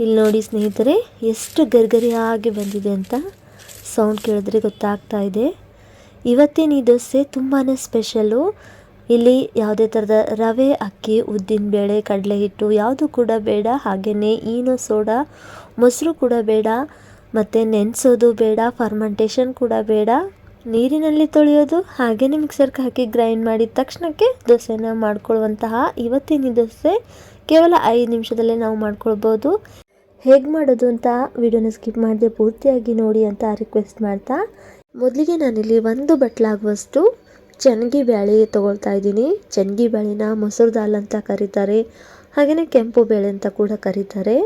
ಇಲ್ಲಿ ನೋಡಿ ಸ್ನೇಹಿತರೆ, ಎಷ್ಟು ಗರ್ಗರಿಯಾಗಿ ಬಂದಿದೆ ಅಂತ ಸೌಂಡ್ ಕೇಳಿದ್ರೆ ಗೊತ್ತಾಗ್ತಾ ಇದೆ. ಇವತ್ತಿನ ಈ ದೋಸೆ ತುಂಬಾ ಸ್ಪೆಷಲು ಇಲ್ಲಿ ಯಾವುದೇ ಥರದ ರವೆ, ಅಕ್ಕಿ, ಉದ್ದಿನ ಬೇಳೆ ಕಡಲೆ ಹಿಟ್ಟು ಯಾವುದು ಕೂಡ ಬೇಡ. ಹಾಗೆಯೇ ಈನೋ ಸೋಡಾ, ಮೊಸರು ಕೂಡ ಬೇಡ. ಮತ್ತು ನೆನೆಸೋದು ಬೇಡ ಫರ್ಮೆಂಟೇಷನ್ ಕೂಡ ಬೇಡ. ನೀರಿನಲ್ಲಿ ತೊಳೆಯೋದು ಹಾಗೆಯೇ ಮಿಕ್ಸರ್ಗೆ ಹಾಕಿ ಗ್ರೈಂಡ್ ಮಾಡಿದ ತಕ್ಷಣಕ್ಕೆ ದೋಸೆನ ಮಾಡ್ಕೊಳ್ಳುವಂತಹ ಇವತ್ತಿನ ದೋಸೆ ಕೇವಲ ಐದು ನಿಮಿಷದಲ್ಲೇ ನಾವು ಮಾಡ್ಕೊಳ್ಬೋದು. ಹೇಗೆ ಮಾಡೋದು ಅಂತ ವಿಡಿಯೋನ ಸ್ಕಿಪ್ ಮಾಡದೆ ಪೂರ್ತಿಯಾಗಿ ನೋಡಿ ಅಂತ ರಿಕ್ವೆಸ್ಟ್ ಮಾಡ್ತಾ. ಮೊದಲಿಗೆ ನಾನಿಲ್ಲಿ ಒಂದು ಬಟ್ಲಾಗುವಷ್ಟು ಚೆನ್ನಗಿ ಬ್ಯಾಳೆ ತೊಗೊಳ್ತಾ ಇದ್ದೀನಿ. ಚೆನ್ನಗಿ ಬೇಳೆನ ಮೊಸರು ದಾಲ್ ಅಂತ ಕರೀತಾರೆ. ಹಾಗೆಯೇ ಕೆಂಪು ಬೇಳೆ ಅಂತ ಕೂಡ ಕರೀತಾರೆ.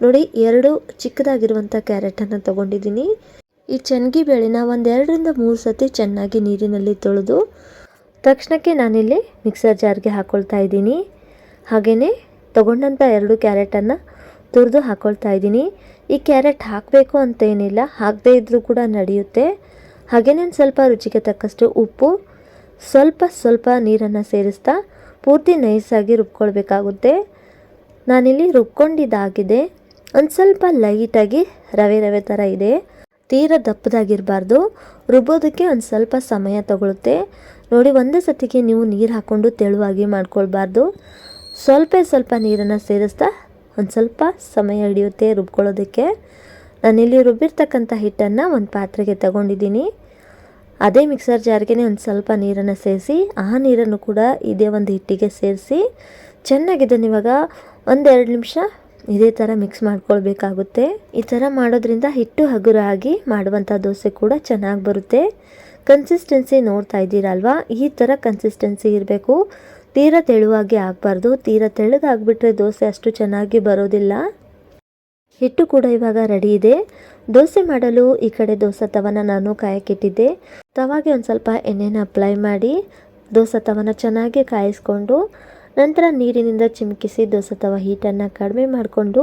ನೋಡಿ, ಎರಡು ಚಿಕ್ಕದಾಗಿರುವಂಥ ಕ್ಯಾರೆಟನ್ನು ತೊಗೊಂಡಿದ್ದೀನಿ. ಈ ಚೆನ್ನಗಿ ಬೇಳೆನ ಒಂದೆರಡರಿಂದ ಮೂರು ಸತಿ ಚೆನ್ನಾಗಿ ನೀರಿನಲ್ಲಿ ತೊಳೆದು ತಕ್ಷಣಕ್ಕೆ ನಾನಿಲ್ಲಿ ಮಿಕ್ಸರ್ ಜಾರ್ಗೆ ಹಾಕ್ಕೊಳ್ತಾ ಇದ್ದೀನಿ. ಹಾಗೆಯೇ ತೊಗೊಂಡಂಥ ಎರಡು ಕ್ಯಾರೆಟನ್ನು ತುರಿದು ಹಾಕ್ಕೊಳ್ತಾ ಇದ್ದೀನಿ. ಈ ಕ್ಯಾರೆಟ್ ಹಾಕಬೇಕು ಅಂತ ಏನಿಲ್ಲ ಹಾಕದೇ ಇದ್ದರೂ ಕೂಡ ನಡೆಯುತ್ತೆ. ಹಾಗೆಯೇ ಸ್ವಲ್ಪ ರುಚಿಗೆ ತಕ್ಕಷ್ಟು ಉಪ್ಪು, ಸ್ವಲ್ಪ ಸ್ವಲ್ಪ ನೀರನ್ನು ಸೇರಿಸ್ತಾ ಪೂರ್ತಿ ನೈಸಾಗಿ ರುಬ್ಕೊಳ್ಬೇಕಾಗುತ್ತೆ. ನಾನಿಲ್ಲಿ ರುಬ್ಕೊಂಡಿದ್ದಾಗಿದೆ. ಒಂದು ಸ್ವಲ್ಪ ಲೈಟಾಗಿ ರವೆ ರವೆ ಥರ ಇದೆ. ತೀರ ದಪ್ಪದಾಗಿರಬಾರ್ದು. ರುಬ್ಬೋದಕ್ಕೆ ಒಂದು ಸ್ವಲ್ಪ ಸಮಯ ತಗೊಳುತ್ತೆ. ನೋಡಿ, ಒಂದೇ ಸತಿಗೆ ನೀವು ನೀರು ಹಾಕ್ಕೊಂಡು ತೆಳುವಾಗಿ ಮಾಡ್ಕೊಳ್ಬಾರ್ದು. ಸ್ವಲ್ಪ ಸ್ವಲ್ಪ ನೀರನ್ನು ಸೇರಿಸ್ತಾ ಒಂದು ಸ್ವಲ್ಪ ಸಮಯ ಹಿಡಿಯುತ್ತೆ ರುಬ್ಕೊಳ್ಳೋದಕ್ಕೆ. ನಾನಿಲ್ಲಿ ರುಬ್ಬಿರ್ತಕ್ಕಂಥ ಹಿಟ್ಟನ್ನು ಒಂದು ಪಾತ್ರೆಗೆ ತಗೊಂಡಿದ್ದೀನಿ. ಅದೇ ಮಿಕ್ಸರ್ ಜಾರ್ಗೆ ಒಂದು ಸ್ವಲ್ಪ ನೀರನ್ನು ಸೇರಿಸಿ, ಆ ನೀರನ್ನು ಕೂಡ ಇದೇ ಒಂದು ಹಿಟ್ಟಿಗೆ ಸೇರಿಸಿ ಚೆನ್ನಾಗಿ ಇದನ್ನು ಇವಾಗ ಒಂದೆರಡು ನಿಮಿಷ ಇದೇ ಥರ ಮಿಕ್ಸ್ ಮಾಡ್ಕೊಳ್ಬೇಕಾಗುತ್ತೆ. ಈ ಥರ ಮಾಡೋದ್ರಿಂದ ಹಿಟ್ಟು ಹಗುರ ಆಗಿ ಮಾಡುವಂಥ ದೋಸೆ ಕೂಡ ಚೆನ್ನಾಗಿ ಬರುತ್ತೆ. ಕನ್ಸಿಸ್ಟೆನ್ಸಿ ನೋಡ್ತಾ ಇದ್ದೀರಲ್ವಾ? ಈ ಥರ ಕನ್ಸಿಸ್ಟೆನ್ಸಿ ಇರಬೇಕು. ತೀರ ತೆಳುವಾಗಿ ಆಗಬಾರ್ದು. ತೀರ ತೆಳ್ಳಗಾಗ್ಬಿಟ್ರೆ ದೋಸೆ ಅಷ್ಟು ಚೆನ್ನಾಗಿ ಬರೋದಿಲ್ಲ. ಹಿಟ್ಟು ಕೂಡ ಇವಾಗ ರೆಡಿ ಇದೆ. ದೋಸೆ ಮಾಡಲು ಈ ಕಡೆ ದೋಸೆ ತವನ ನಾನು ಕಾಯಕ್ಕಿಟ್ಟಿದ್ದೆ. ತವಾಗೆ ಒಂದು ಸ್ವಲ್ಪ ಎಣ್ಣೆನ ಅಪ್ಲೈ ಮಾಡಿ ದೋಸೆ ತವನ ಚೆನ್ನಾಗಿ ಕಾಯಿಸ್ಕೊಂಡು ನಂತರ ನೀರಿನಿಂದ ಚಿಮುಕಿಸಿ ದೋಸೆ ಅಥವಾ ಹೀಟನ್ನು ಕಡಿಮೆ ಮಾಡಿಕೊಂಡು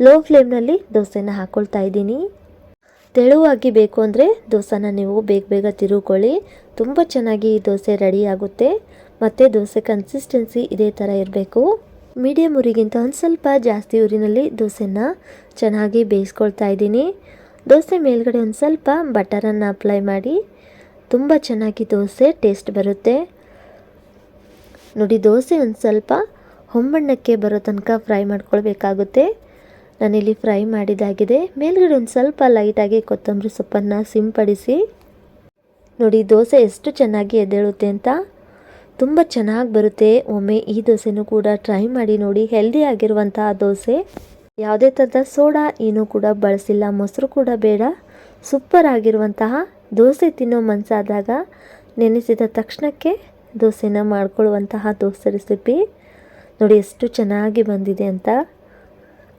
ಲೋ ಫ್ಲೇಮ್ನಲ್ಲಿ ದೋಸೆನ ಹಾಕ್ಕೊಳ್ತಾ ಇದ್ದೀನಿ. ತೆಳುವಾಗಿ ಬೇಕು ಅಂದರೆ ದೋಸೆನ ನೀವು ಬೇಗ ಬೇಗ ತಿರುಕೊಳ್ಳಿ. ತುಂಬ ಚೆನ್ನಾಗಿ ಈ ದೋಸೆ ರೆಡಿ ಆಗುತ್ತೆ. ಮತ್ತು ದೋಸೆ ಕನ್ಸಿಸ್ಟೆನ್ಸಿ ಇದೇ ಥರ ಇರಬೇಕು. ಮೀಡಿಯಮ್ ಉರಿಗಿಂತ ಒಂದು ಸ್ವಲ್ಪ ಜಾಸ್ತಿ ಉರಿನಲ್ಲಿ ದೋಸೆನ ಚೆನ್ನಾಗಿ ಬೇಯಿಸ್ಕೊಳ್ತಾ ಇದ್ದೀನಿ. ದೋಸೆ ಮೇಲ್ಗಡೆ ಒಂದು ಸ್ವಲ್ಪ ಬಟರನ್ನು ಅಪ್ಲೈ ಮಾಡಿ. ತುಂಬ ಚೆನ್ನಾಗಿ ದೋಸೆ ಟೇಸ್ಟ್ ಬರುತ್ತೆ. ನೋಡಿ, ದೋಸೆ ಒಂದು ಸ್ವಲ್ಪ ಹೊಂಬಣ್ಣಕ್ಕೆ ಬರೋ ತನಕ ಫ್ರೈ ಮಾಡ್ಕೊಳ್ಬೇಕಾಗುತ್ತೆ. ನಾನಿಲ್ಲಿ ಫ್ರೈ ಮಾಡಿದಾಗಿದೆ. ಮೇಲ್ಗಡೆ ಒಂದು ಸ್ವಲ್ಪ ಲೈಟಾಗಿ ಕೊತ್ತಂಬರಿ ಸೊಪ್ಪನ್ನು ಸಿಂಪಡಿಸಿ. ನೋಡಿ, ದೋಸೆ ಎಷ್ಟು ಚೆನ್ನಾಗಿ ಎದ್ದೇಳುತ್ತೆ ಅಂತ. ತುಂಬ ಚೆನ್ನಾಗಿ ಬರುತ್ತೆ. ಒಮ್ಮೆ ಈ ದೋಸೆನೂ ಕೂಡ ಟ್ರೈ ಮಾಡಿ ನೋಡಿ, ಹೆಲ್ದಿ ಆಗಿರುವಂತಹ ದೋಸೆ. ಯಾವುದೇ ಥರದ ಸೋಡಾ ಏನೂ ಕೂಡ ಬಳಸಿಲ್ಲ, ಮೊಸರು ಕೂಡ ಬೇಡ. ಸೂಪರ್ ಆಗಿರುವಂತಹ ದೋಸೆ ತಿನ್ನೋ ಮನಸ್ಸಾದಾಗ ನೆನೆಸಿದ ತಕ್ಷಣಕ್ಕೆ ದೋಸೆನ ಮಾಡ್ಕೊಳ್ಳುವಂತಹ ದೋಸೆ ರೆಸಿಪಿ ನೋಡಿ, ಎಷ್ಟು ಚೆನ್ನಾಗಿ ಬಂದಿದೆ ಅಂತ.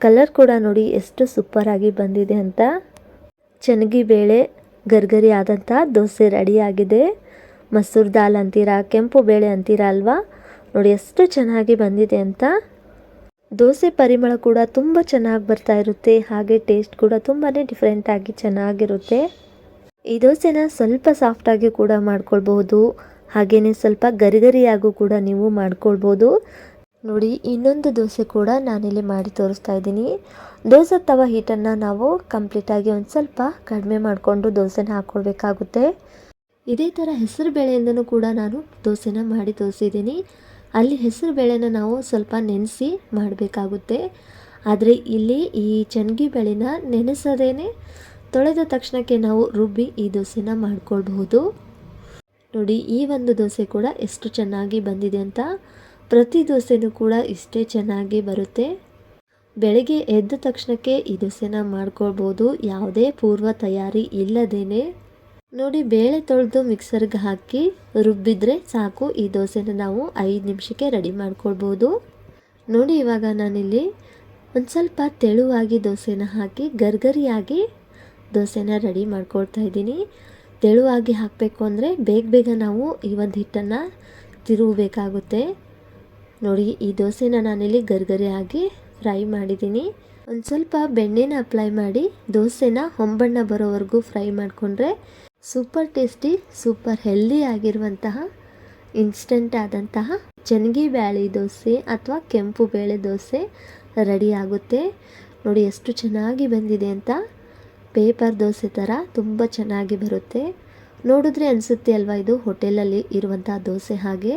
ಕಲರ್ ಕೂಡ ನೋಡಿ, ಎಷ್ಟು ಸೂಪರಾಗಿ ಬಂದಿದೆ ಅಂತ. ಚೆನ್ನಗಿ ಬೇಳೆ, ಗರ್ಗರಿ ಆದಂಥ ದೋಸೆ ರೆಡಿಯಾಗಿದೆ ಮಸೂರ್ ದಾಲ್ ಅಂತೀರಾ, ಕೆಂಪು ಬೇಳೆ ಅಂತೀರಾ ಅಲ್ವಾ? ನೋಡಿ, ಎಷ್ಟು ಚೆನ್ನಾಗಿ ಬಂದಿದೆ ಅಂತ. ದೋಸೆ ಪರಿಮಳ ಕೂಡ ತುಂಬ ಚೆನ್ನಾಗಿ ಬರ್ತಾ ಇರುತ್ತೆ. ಹಾಗೆ ಟೇಸ್ಟ್ ಕೂಡ ತುಂಬಾ ಡಿಫ್ರೆಂಟಾಗಿ ಚೆನ್ನಾಗಿರುತ್ತೆ. ಈ ದೋಸೆನ ಸ್ವಲ್ಪ ಸಾಫ್ಟಾಗಿ ಕೂಡ ಮಾಡ್ಕೊಳ್ಬಹುದು. ಹಾಗೆಯೇ ಸ್ವಲ್ಪ ಗರಿಗರಿಯಾಗೂ ಕೂಡ ನೀವು ಮಾಡ್ಕೊಳ್ಬೋದು. ನೋಡಿ, ಇನ್ನೊಂದು ದೋಸೆ ಕೂಡ ನಾನಿಲ್ಲಿ ಮಾಡಿ ತೋರಿಸ್ತಾ ಇದ್ದೀನಿ. ದೋಸೆ ತವ ಹೀಟನ್ನು ನಾವು ಕಂಪ್ಲೀಟಾಗಿ ಒಂದು ಸ್ವಲ್ಪ ಕಡಿಮೆ ಮಾಡಿಕೊಂಡು ದೋಸೆನ ಹಾಕ್ಕೊಳ್ಬೇಕಾಗುತ್ತೆ ಇದೇ ಥರ ಹೆಸರು ಬೇಳೆಯಿಂದನೂ ಕೂಡ ನಾನು ದೋಸೆನ ಮಾಡಿ ತೋರಿಸಿದ್ದೀನಿ. ಅಲ್ಲಿ ಹೆಸರು ಬೇಳೆನ ನಾವು ಸ್ವಲ್ಪ ನೆನೆಸಿ ಮಾಡಬೇಕಾಗುತ್ತೆ. ಆದರೆ ಇಲ್ಲಿ ಈ ಚೆನ್ನಗಿ ಬೇಳೆನ ನೆನೆಸದೇನೆ ತೊಳೆದ ತಕ್ಷಣಕ್ಕೆ ನಾವು ರುಬ್ಬಿ ಈ ದೋಸೆನ ಮಾಡ್ಕೊಳ್ಬಹುದು. ನೋಡಿ, ಈ ಒಂದು ದೋಸೆ ಕೂಡ ಎಷ್ಟು ಚೆನ್ನಾಗಿ ಬಂದಿದೆ ಅಂತ. ಪ್ರತಿ ದೋಸೆನೂ ಕೂಡ ಇಷ್ಟೇ ಚೆನ್ನಾಗಿ ಬರುತ್ತೆ. ಬೆಳಗ್ಗೆ ಎದ್ದ ತಕ್ಷಣಕ್ಕೆ ಈ ದೋಸೆನ ಮಾಡ್ಕೊಳ್ಬೋದು. ಯಾವುದೇ ಪೂರ್ವ ತಯಾರಿ ಇಲ್ಲದೇನೆ. ನೋಡಿ, ಬೇಳೆ ತೊಳೆದು ಮಿಕ್ಸರ್ಗೆ ಹಾಕಿ ರುಬ್ಬಿದ್ರೆ ಸಾಕು. ಈ ದೋಸೆನ ನಾವು ಐದು ನಿಮಿಷಕ್ಕೆ ರೆಡಿ ಮಾಡ್ಕೊಳ್ಬೋದು. ನೋಡಿ, ಇವಾಗ ನಾನಿಲ್ಲಿ ಒಂದು ಸ್ವಲ್ಪ ತೆಳುವಾಗಿ ದೋಸೆನ ಹಾಕಿ ಗರ್ಗರಿಯಾಗಿ ದೋಸೆನ ರೆಡಿ ಮಾಡ್ಕೊಳ್ತಾ ಇದ್ದೀನಿ. ತೆಳುವಾಗಿ ಹಾಕಬೇಕು ಅಂದರೆ ಬೇಗ ಬೇಗ ನಾವು ಈ ಒಂದು ಹಿಟ್ಟನ್ನು ತಿರುಗಬೇಕಾಗುತ್ತೆ ನೋಡಿ, ಈ ದೋಸೆನ ನಾನಿಲ್ಲಿ ಗರ್ಗರಿಯಾಗಿ ಫ್ರೈ ಮಾಡಿದ್ದೀನಿ. ಒಂದು ಸ್ವಲ್ಪ ಬೆಣ್ಣೆನ ಅಪ್ಲೈ ಮಾಡಿ ದೋಸೆನ ಹೊಂಬಣ್ಣ ಬರೋವರೆಗೂ ಫ್ರೈ ಮಾಡಿಕೊಂಡ್ರೆ ಸೂಪರ್ ಟೇಸ್ಟಿ, ಸೂಪರ್ ಹೆಲ್ದಿ ಆಗಿರುವಂತಹ ಇನ್ಸ್ಟಂಟ್ ಆದಂತಹ ಬ್ಯಾಳಿ ದೋಸೆ ಅಥವಾ ಕೆಂಪು ಬೇಳೆ ದೋಸೆ ರೆಡಿ ಆಗುತ್ತೆ. ನೋಡಿ, ಎಷ್ಟು ಚೆನ್ನಾಗಿ ಬಂದಿದೆ ಅಂತ. ಪೇಪರ್ ದೋಸೆ ಥರ ತುಂಬ ಚೆನ್ನಾಗಿ ಬರುತ್ತೆ. ನೋಡಿದ್ರೆ ಅನಿಸುತ್ತೆ ಅಲ್ವಾ ಇದು ಹೋಟೆಲಲ್ಲಿ ಇರುವಂಥ ದೋಸೆ ಹಾಗೆ?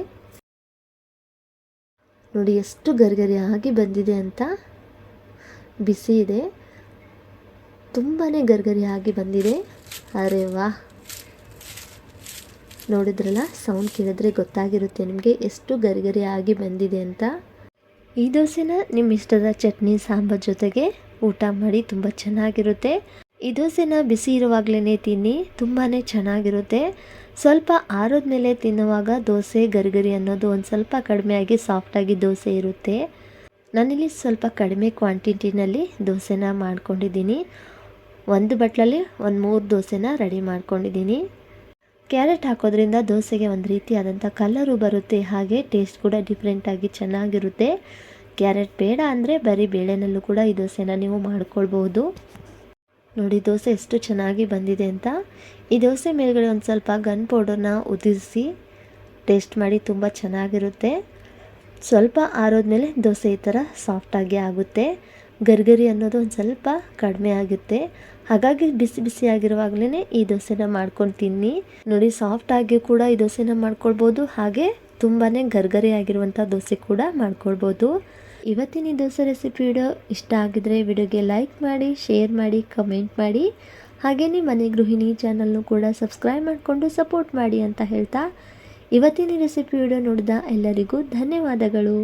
ನೋಡಿ ಎಷ್ಟು ಗರ್ಗರಿಯಾಗಿ ಬಂದಿದೆ ಅಂತ. ಬಿಸಿ ಇದೆ. ತುಂಬಾ ಗರ್ಗರಿಯಾಗಿ ಬಂದಿದೆ. ಅರೆ ವಾ ನೋಡಿದ್ರಲ್ಲ, ಸೌಂಡ್ ಕೇಳಿದ್ರೆ ಗೊತ್ತಾಗಿರುತ್ತೆ ನಿಮಗೆ ಎಷ್ಟು ಗರಿಗರಿಯಾಗಿ ಬಂದಿದೆ ಅಂತ. ಈ ದೋಸೆನ ನಿಮ್ಮ ಇಷ್ಟದ ಚಟ್ನಿ, ಸಾಂಬಾರ್ ಜೊತೆಗೆ ಊಟ ಮಾಡಿ ತುಂಬ ಚೆನ್ನಾಗಿರುತ್ತೆ. ಈ ದೋಸೆನ ಬಿಸಿ ಇರುವಾಗಲೇ ತಿನ್ನಿ ತುಂಬಾ ಚೆನ್ನಾಗಿರುತ್ತೆ. ಸ್ವಲ್ಪ ಆರೋದ ಮೇಲೆ ತಿನ್ನುವಾಗ ದೋಸೆ, ಗರಿಗರಿ ಅನ್ನೋದು ಒಂದು ಸ್ವಲ್ಪ ಕಡಿಮೆ ಆಗಿ ಸಾಫ್ಟಾಗಿ ದೋಸೆ ಇರುತ್ತೆ. ನಾನಿಲ್ಲಿ ಸ್ವಲ್ಪ ಕಡಿಮೆ ಕ್ವಾಂಟಿಟಿನಲ್ಲಿ ದೋಸೆನ ಮಾಡ್ಕೊಂಡಿದ್ದೀನಿ. ಒಂದು ಬಟ್ಲಲ್ಲಿ ಒಂದು ಮೂರು ದೋಸೆನ ರೆಡಿ ಮಾಡ್ಕೊಂಡಿದ್ದೀನಿ. ಕ್ಯಾರೆಟ್ ಹಾಕೋದ್ರಿಂದ ದೋಸೆಗೆ ಒಂದು ರೀತಿಯಾದಂಥ ಕಲರು ಬರುತ್ತೆ, ಹಾಗೆ ಟೇಸ್ಟ್ ಕೂಡ ಡಿಫ್ರೆಂಟಾಗಿ ಚೆನ್ನಾಗಿರುತ್ತೆ. ಕ್ಯಾರೆಟ್ ಬೇಡ ಅಂದರೆ ಬರೀ ಬೇಳೆನಲ್ಲೂ ಕೂಡ ಈ ದೋಸೆನ ನೀವು ಮಾಡ್ಕೊಳ್ಬೋದು ನೋಡಿ, ದೋಸೆ ಎಷ್ಟು ಚೆನ್ನಾಗಿ ಬಂದಿದೆ ಅಂತ. ಈ ದೋಸೆ ಮೇಲ್ಗಡೆ ಒಂದು ಸ್ವಲ್ಪ ಗನ್ ಪೌಡರ್ನ ಉದಿಸಿ ಟೇಸ್ಟ್ ಮಾಡಿ, ತುಂಬ ಚೆನ್ನಾಗಿರುತ್ತೆ. ಸ್ವಲ್ಪ ಆರೋದ್ಮೇಲೆ ದೋಸೆ ಈ ಥರ ಸಾಫ್ಟಾಗಿ ಆಗುತ್ತೆ. ಗರ್ಗರಿ ಅನ್ನೋದು ಒಂದು ಸ್ವಲ್ಪ ಕಡಿಮೆ ಆಗುತ್ತೆ. ಹಾಗಾಗಿ ಬಿಸಿ ಬಿಸಿ ಆಗಿರುವಾಗಲೇ ಈ ದೋಸೆನ ಮಾಡ್ಕೊಂಡು ತಿನ್ನಿ. ನೋಡಿ ಸಾಫ್ಟಾಗಿ ಕೂಡ ಈ ದೋಸೆನ ಮಾಡ್ಕೊಳ್ಬೋದು. ಹಾಗೆ ತುಂಬಾ ಗರ್ಗರಿ ಆಗಿರುವಂಥ ದೋಸೆ ಕೂಡ ಮಾಡ್ಕೊಳ್ಬೋದು. ಇವತ್ತಿನ ದೋಸೆ ರೆಸಿಪಿ ವಿಡಿಯೋ ಇಷ್ಟ ಆಗಿದ್ರೆ ವಿಡಿಯೋಗೆ ಲೈಕ್ ಮಾಡಿ ಶೇರ್ ಮಾಡಿ ಕಮೆಂಟ್ ಮಾಡಿ. ಹಾಗೆಯೇ ಮನೆ ಗೃಹಿಣಿ ಚಾನಲ್ನು ಕೂಡ ಸಬ್ಸ್ಕ್ರೈಬ್ ಮಾಡಿಕೊಂಡು ಸಪೋರ್ಟ್ ಮಾಡಿ ಅಂತ ಹೇಳ್ತಾ. ಇವತ್ತಿನ ರೆಸಿಪಿ ವಿಡಿಯೋ ನೋಡಿದ ಎಲ್ಲರಿಗೂ ಧನ್ಯವಾದಗಳು.